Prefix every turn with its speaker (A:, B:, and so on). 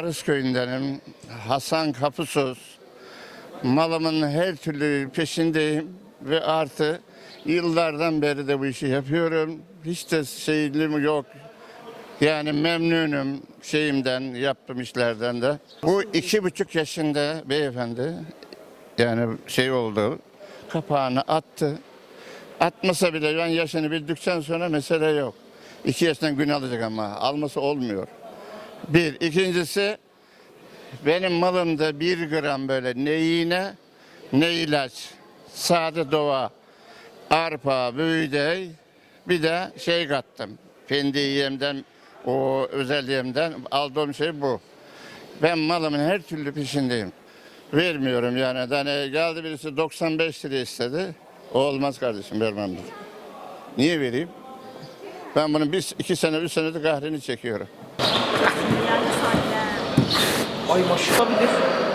A: Haris köyündenim. Hasan Kapısöz. Malımın her türlü peşindeyim ve artı yıllardan beri de bu işi yapıyorum. Hiç de şeyliğim yok. Yani memnunum şeyimden, yaptığım işlerden de. Bu iki buçuk yaşında beyefendi yani şey oldu, kapağını attı. Atmasa bile ben yaşını bildikten sonra mesele yok. İki yaşından gün alacak ama alması olmuyor. Bir. ikincisi benim malımda bir gram böyle ne iğne ne ilaç. Sade doğa. Arpa, buğday bir de şey kattım. Kendi yemden o özel yemden aldığım şey bu. Ben malımın her türlü peşindeyim. Vermiyorum yani. yani geldi birisi 95 lira istedi. O olmaz kardeşim vermem dedi. Niye vereyim? Ben bunun bir, iki sene, üç senedir kahrini çekiyorum.
B: Ay maşallah.